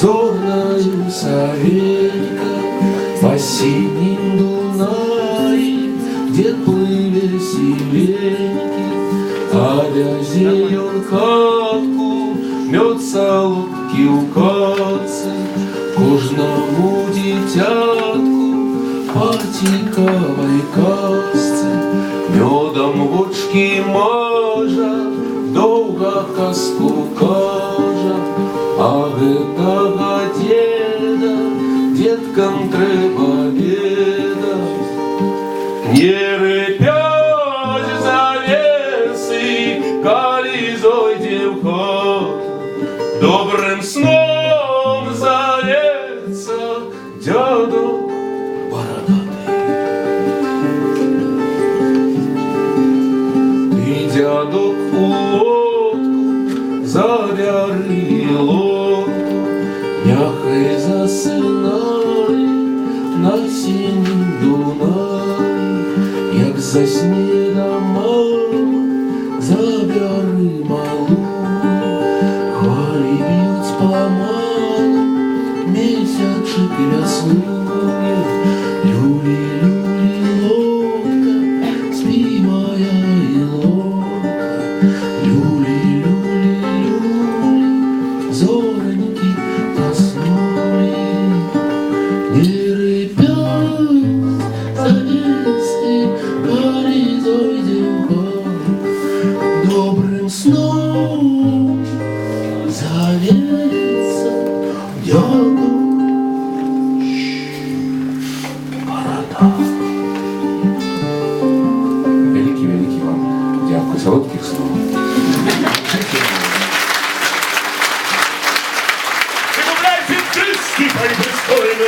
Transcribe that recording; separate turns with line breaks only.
зорною совейка по синим Дунаи, где плыве силенький, а вязей он катку, мед солодкий у кацы, кожному дитятку партиковой касці, медом вочки мажа, казку кажа, гэтага деда деткам трэба ведаць. Не рыпяць завесы, калі зойдзе ў ход, добрым сном завецца дядо бородатый. Ты, дядок, у лодку завяри лодку, Няхай засинай на синім Дунаї, як засне дома, забяри малу, хвалі б'ють помалу, місячик яснує, Добрым сном завеется дядо борода. Великий-великий вам дякую, солодких снов.
Вимовляється критський, пані пристойний.